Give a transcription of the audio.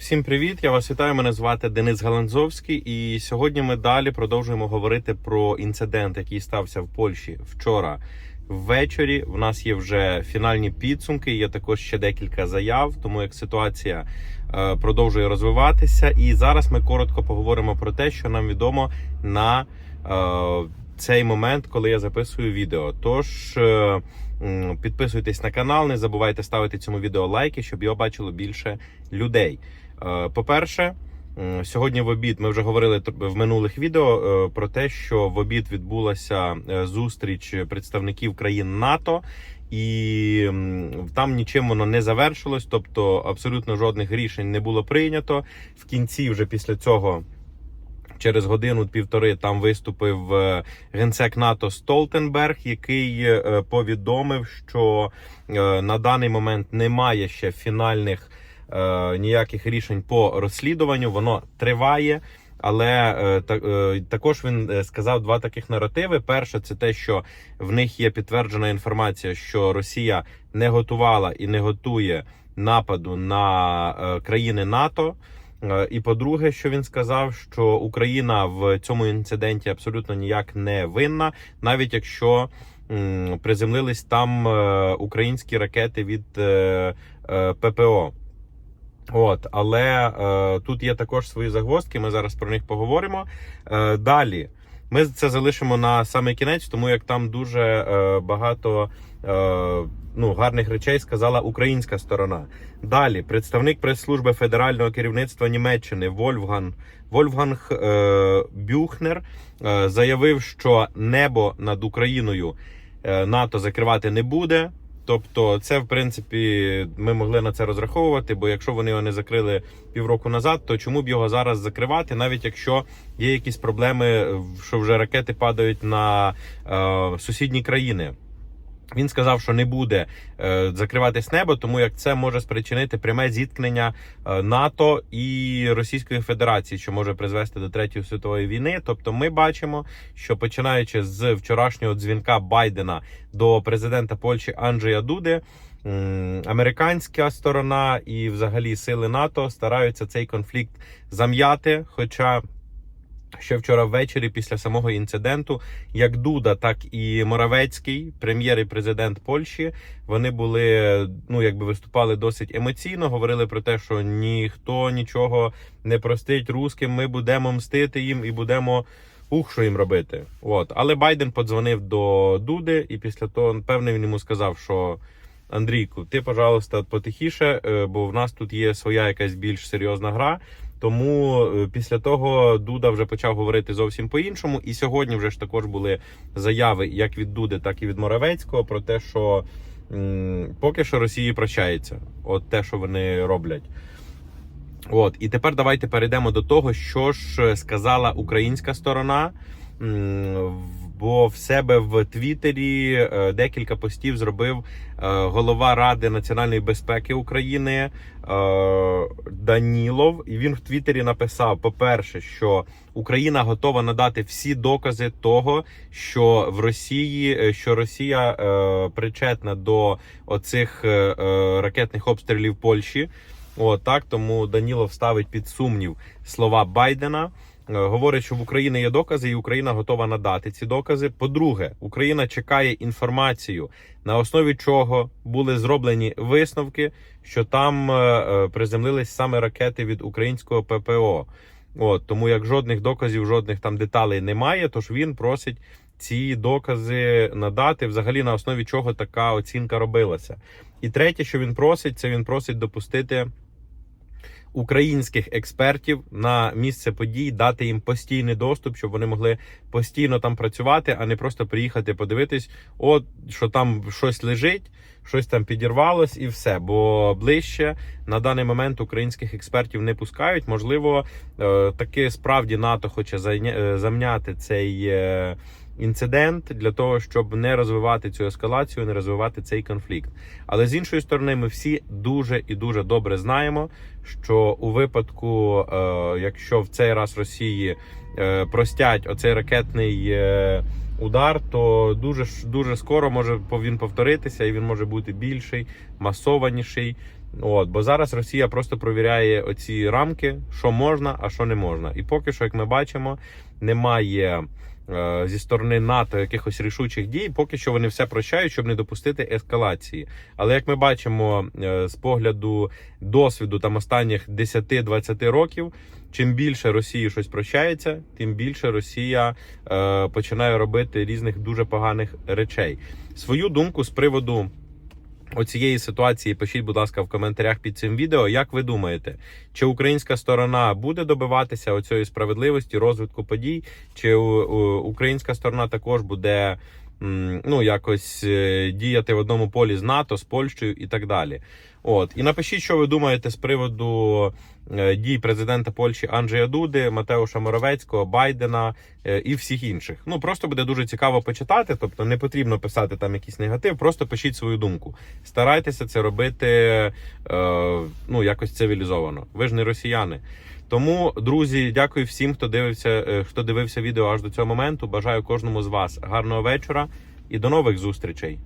Всім привіт! Я вас вітаю. Мене звати Денис Галанзовський, і сьогодні ми далі продовжуємо говорити про інцидент, який стався в Польщі вчора ввечері. В нас є вже фінальні підсумки. Є також ще декілька заяв, тому як ситуація е, продовжує розвиватися. І зараз ми коротко поговоримо про те, що нам відомо на е, цей момент, коли я записую відео. Тож. е, Підписуйтесь на канал, не забувайте ставити цьому відео лайки, щоб його бачило більше людей. Е, По-перше, сьогодні в обід ми вже говорили в минулих відео е, про те, що в обід відбулася е, зустріч представників країн НАТО. І там нічим воно не завершилось, тобто абсолютно жодних рішень не було прийнято. В кінці, вже після цього, через годину-півтори, там виступив е, генсек НАТО Столтенберг, який е, повідомив, що е, на даний момент немає ще фінальних е, ніяких рішень по розслідуванню. Воно триває. Але е, е, також він сказав два таких наративи. Перше, це те, що в них є підтверджена інформація, що Росія не готувала і не готує нападу на країни НАТО. І по-друге, що він сказав, що Україна в цьому інциденті абсолютно ніяк не винна, навіть якщо приземлились там українські ракети від ППО. От, але е, тут є також свої загвоздки. Ми зараз про них поговоримо. Е, далі ми це залишимо на самий кінець, тому як там дуже е, багато е, ну, гарних речей сказала українська сторона. Далі представник прес-служби федерального керівництва Німеччини Вольфган Вольфганг е, Бюхнер е, заявив, що небо над Україною е, НАТО закривати не буде. Тобто, це в принципі ми могли на це розраховувати, бо якщо вони його не закрили півроку назад, то чому б його зараз закривати, навіть якщо є якісь проблеми, що вже ракети падають на е, сусідні країни. Він сказав, що не буде е, закриватись небо, тому як це може спричинити пряме зіткнення е, НАТО і Російської Федерації, що може призвести до третьої світової війни. Тобто, ми бачимо, що починаючи з вчорашнього дзвінка Байдена до президента Польщі Анджея Дуди. Американська сторона і, взагалі, сили НАТО стараються цей конфлікт зам'яти. Хоча ще вчора ввечері, після самого інциденту, як Дуда, так і Моравецький, прем'єр і президент Польщі, вони були ну якби виступали досить емоційно. Говорили про те, що ніхто нічого не простить русським. Ми будемо мстити їм і будемо. Ух, що їм робити. От. Але Байден подзвонив до Дуди, і після того, певне, він йому сказав, що Андрійку, ти, пожалуйста, потихіше, е, бо в нас тут є своя якась більш серйозна гра. Тому е, після того Дуда вже почав говорити зовсім по-іншому. І сьогодні вже ж також були заяви як від Дуди, так і від Моравецького про те, що м, поки що Росії прощається. От те, що вони роблять. От, і тепер давайте перейдемо до того, що ж сказала українська сторона. М, Бо в себе в Твіттері е, декілька постів зробив е, голова Ради національної безпеки України е, Данілов. І він в Твіттері написав: по-перше, що Україна готова надати всі докази того, що в Росії що Росія причетна до оцих ракетних обстрілів Польщі. От так тому Данілов ставить під сумнів слова Байдена. Е, Говорить, що в Україні є докази, і Україна готова надати ці докази. По-друге, Україна чекає інформацію, на основі чого були зроблені висновки, що там е, е, приземлились саме ракети від українського ППО. От тому як жодних доказів, жодних там деталей немає. Тож він просить ці докази надати, взагалі на основі чого така оцінка робилася. І третє, що він просить, це він просить допустити українських експертів на місце подій, дати їм постійний доступ, щоб вони могли постійно там працювати, а не просто приїхати подивитись, от що там щось лежить, щось там підірвалось, і все. Бо ближче на даний момент українських експертів не пускають. Можливо, е, таки справді НАТО хоче е, замняти цей. Інцидент для того, щоб не розвивати цю ескалацію, не розвивати цей конфлікт. Але з іншої сторони, ми всі дуже і дуже добре знаємо, що у випадку, е, якщо в цей раз Росії е, простять оцей ракетний е, удар, то дуже дуже скоро може він повторитися, і він може бути більший, масованіший. От, бо зараз Росія просто провіряє оці рамки, що можна, а що не можна. І поки що, як ми бачимо, немає зі сторони НАТО якихось рішучих дій. Поки що вони все прощають, щоб не допустити ескалації. Але як ми бачимо е, з погляду досвіду там останніх 10-20 років, чим більше Росії щось прощається, тим більше Росія е, починає робити різних дуже поганих речей. Свою думку з приводу оцієї ситуації пишіть, будь ласка, в коментарях під цим відео. Як ви думаєте, чи українська сторона буде добиватися оцієї справедливості, розвитку подій, чи українська сторона також буде ну якось е, діяти в одному полі з НАТО, з Польщею і так далі? От і напишіть, що ви думаєте з приводу е, дій президента Польщі Анджея Дуди, Матеуша Моровецького, Байдена е, і всіх інших. Ну просто буде дуже цікаво почитати. Тобто не потрібно писати там якийсь негатив, просто пишіть свою думку. Старайтеся це робити ну якось цивілізовано. Ви ж не росіяни. Тому, друзі, дякую всім, хто дивився, е, хто дивився відео аж до цього моменту. Бажаю кожному з вас гарного вечора і до нових зустрічей.